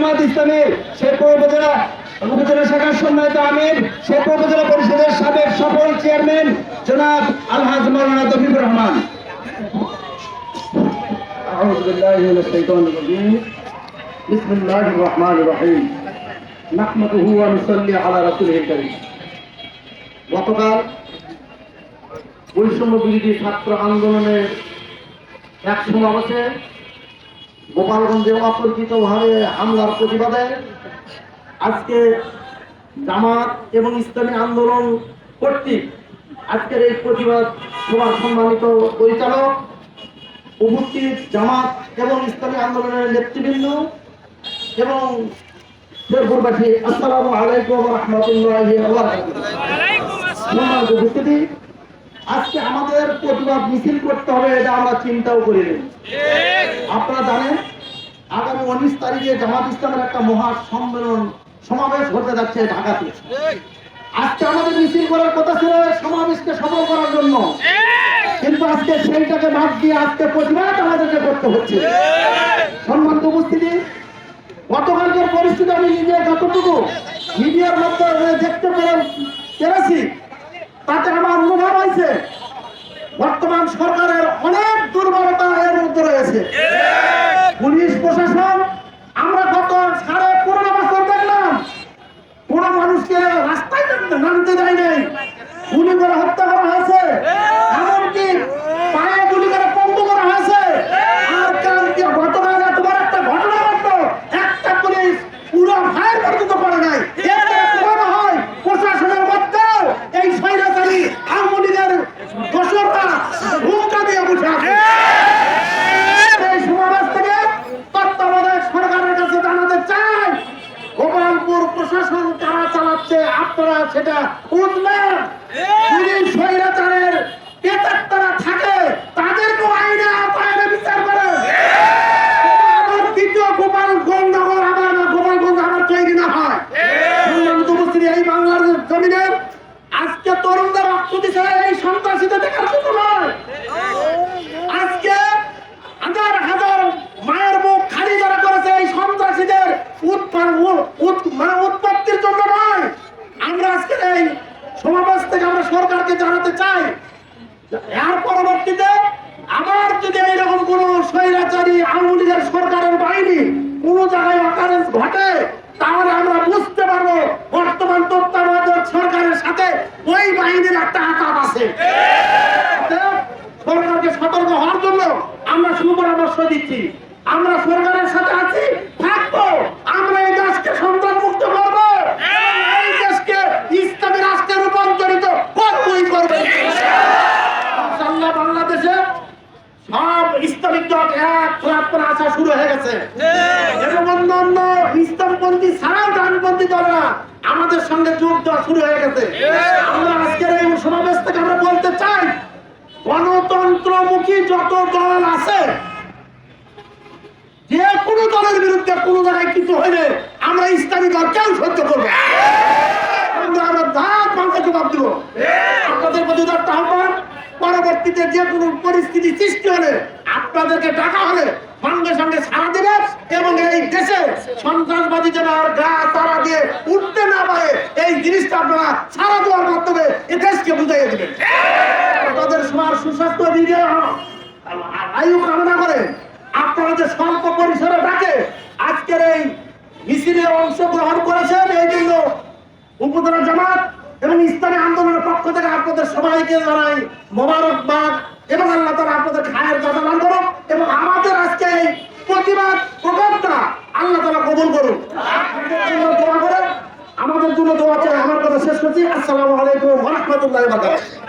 জামাত ইসলামের শেরপুর উপজেলা উপজেলা শাখার সম্মানিত আমির শেরপুর উপজেলা পরিষদের সাবেক সফল চেয়ারম্যান জনাব আলহাজ মৌলানা তফিকুর রহমান أعوذ بالله من الشيطان الرجيم بسم الله الرحمن الرحيم نحمده ونصلي على رسوله الكريم গতকাল বৈষম্য বিরোধী ছাত্র আন্দোলনের এক সমাবেশে গোপালগঞ্জে অতর্কিতভাবে হামলার প্রতিবাদে আজকে জামাত এবং ইসলামী আন্দোলন কর্তৃক আজকের এই প্রতিবাদ সভার সম্মানিত পরিচালক, উপস্থিত জামাত এবং ইসলামী আন্দোলনের নেতৃবৃন্দ এবং শেরপুরবাসী আসসালামু আলাইকুম রহমতুল্লাহি উপস্থিতি, আজকে আমাদের প্রতিবাদ মিছিল করতে হবে এটা আমরা চিন্তাও করিনি আপনারা জানেন আগামী উনিশ তারিখে জামাত ইসলামের একটা মহা সম্মেলন সমাবেশ হতে যাচ্ছে ঢাকাতে। আজকে আমাদের মিছিল করার কথা ছিল সমাবেশকে সফল করার জন্য। কিন্তু আজকে সেইটাকে বাদ দিয়ে আজকে প্রতিবাদ আমাদেরকে করতে হচ্ছে। সম্মানিত উপস্থিতি গতকালকের পরিস্থিতি আমি নিজে যতটুকু মিডিয়ার মাধ্যমে দেখতে পেরে- পেরেছি। তাতে আমার অনুভব হয়েছে বর্তমান সরকারের অনেক দুর্বলতা এর মধ্যে রয়েছে। সেটা বুঝবেন যদি স্বৈরাচারের পেতাত্তারা থাকে তাদেরকে আইনে আওতায় এনে বিচার করে আমার দ্বিতীয় গোপালগঞ্জ নগর আমার না গোপালগঞ্জ আমার তৈরি না হয় সম্মানিত উপস্থিতি এই বাংলার জমিনের আজকে তরুণদের রক্ত দিচ্ছে এই সন্ত্রাসীদের দেখার জন্য নয় আজকে হাজার হাজার মায়ের মুখ খালি যারা করেছে এই সন্ত্রাসীদের উৎপাদ- উ- উৎ- মানে উৎপত্তির জন্য নয় আমরা আজকে এই সমাবেশ থেকে আমরা সরকারকে জানাতে চাই এর পরবর্তীতে আবার যদি এইরকম কোন স্বৈরাচারী আওয়ামী সরকারের বাহিনী কোন জায়গায় অকারেন্স ঘটে, তাহলে আমরা বুঝতে পারব বর্তমান তত্ত্বাবধায়ক সরকারের সাথে ওই বাহিনীর একটা আঘাত আছে। সরকারকে সতর্ক হওয়ার জন্য আমরা সুপরামর্শ দিচ্ছি। আমরা সরকারের সাথে আছি থাকব আমরা এই দেশকে সন্ত্রাস মুক্ত করব এই দেশকে ইসলামী রাষ্ট্রে রূপান্তরিত করবোই করব ইনশাআল্লাহ বাংলাদেশে সব ইসলামিক দল প্রার্থনা আসা শুরু হয়ে গেছে। ইসলামপন্থী ছাড়াও ডানপন্থী দলরা আমাদের সঙ্গে যোগ দেওয়া শুরু হয়ে গেছে। আমরা আজকের এই সমাবেশ থেকে আমরা বলতে চাই, গণতন্ত্রমুখী যত দল আছে, যে কোনো দলের বিরুদ্ধে কোন জায়গায় কিছু হইলে আমরা ইসলামী দল কেউ সহ্য করব? আমরা পরবর্তীতে যে কোনো পরিস্থিতি সৃষ্টি হলে, আপনাদেরকে ডাকা হলে সঙ্গে সঙ্গে সারা দেবেন এবং এই দেশে সন্ত্রাসবাদী যেন আর গা তারা দিয়ে উঠতে না পারে, এই জিনিসটা আপনারা সারা দেওয়ার মাধ্যমে এই দেশকে বুঝাইয়ে দেবেন। আপনাদের সবার সুস্বাস্থ্য দিকে আয়ু কামনা করে। আপনারা যে স্বল্প পরিসরে ডাকে আজকের এই মিছিলে অংশগ্রহণ করেছেন, এই জন্য উপজেলা জামাত এবং ইসলামী আন্দোলনের পক্ষ থেকে আপনাদের সবাইকে জানাই মোবারকবাদ এবং আল্লাহ তালা আপনাদের খায়ের দাদা দান করুন এবং আমাদের আজকে এই প্রতিবাদ প্রকল্পটা আল্লাহ তালা কবুল করুন আপনাদের জন্য দোয়া করেন আমাদের জন্য দোয়া চাই আমার কথা শেষ করছি আসসালামু আলাইকুম রহমতুল্লাহ বারকাতুহু।